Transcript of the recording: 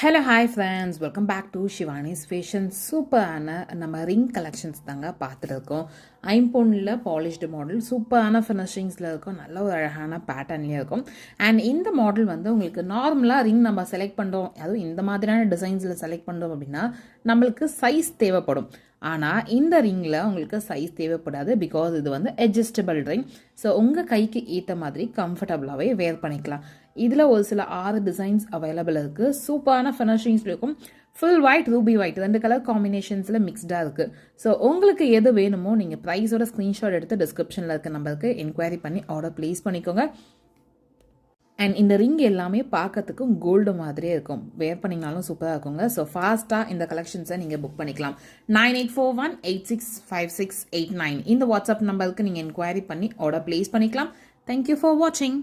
Hello hi friends welcome back to Shivani's fashion சூப்பரான நம்ம ring collections தாங்க பார்த்துட்டு இருக்கோம் ஐம்பொன்னில் பாலிஷ்டு மாடல் சூப்பரான ஃபினிஷிங்ஸில் இருக்கும். நல்ல ஒரு அழகான பேட்டர்ன்லேயும் இருக்கும். அண்ட் இந்த மாடல் வந்து உங்களுக்கு நார்மலாக ரிங் நம்ம செலக்ட் பண்ணுறோம் அதுவும் இந்த மாதிரியான டிசைன்ஸில் செலக்ட் பண்ணுறோம் அப்படின்னா நம்மளுக்கு சைஸ் தேவைப்படும். ஆனால் இந்த ரிங்கில் உங்களுக்கு சைஸ் தேவைப்படாது பிகாஸ் இது வந்து அட்ஜஸ்டபிள் ரிங் ஸோ உங்கள் கைக்கு ஏற்ற மாதிரி கம்ஃபர்டபுளாகவே வேர் பண்ணிக்கலாம். இதில் ஒரு சில ஆறு டிசைன்ஸ் அவைலபிள் இருக்குது சூப்பரான ஃபினிஷிங்ஸ் இருக்கும். ஃபுல் ஒயிட் ரூபி ஒயிட் ரெண்டு கலர் காம்பினேஷன்ஸில் மிக்ஸ்டாக இருக்குது ஸோ உங்களுக்கு எது வேணுமோ நீங்கள் ப்ரைஸோட ஸ்க்ரீன்ஷாட் எடுத்து டிஸ்கிரிப்ஷனில் இருக்க நம்பருக்கு என்கொயரி பண்ணி ஆர்டர் ப்ளேஸ் பண்ணிக்கோங்க. அண்ட் இந்த ரிங் எல்லாமே பார்க்கறதுக்கும் கோல்டு மாதிரியே இருக்கும். வேர் பண்ணிங்கனாலும் சூப்பராக இருக்குங்க. ஸோ ஃபாஸ்ட்டாக இந்த கலெக்ஷன்ஸை நீங்கள் புக் பண்ணிக்கலாம். Nine eight four one eight six five six eight nine இந்த வாட்ஸ்அப் நம்பருக்கு நீங்கள் என்கொயரி பண்ணி ஆர்டர் ப்ளேஸ் பண்ணிக்கலாம். தேங்க்யூ ஃபார் வாட்சிங்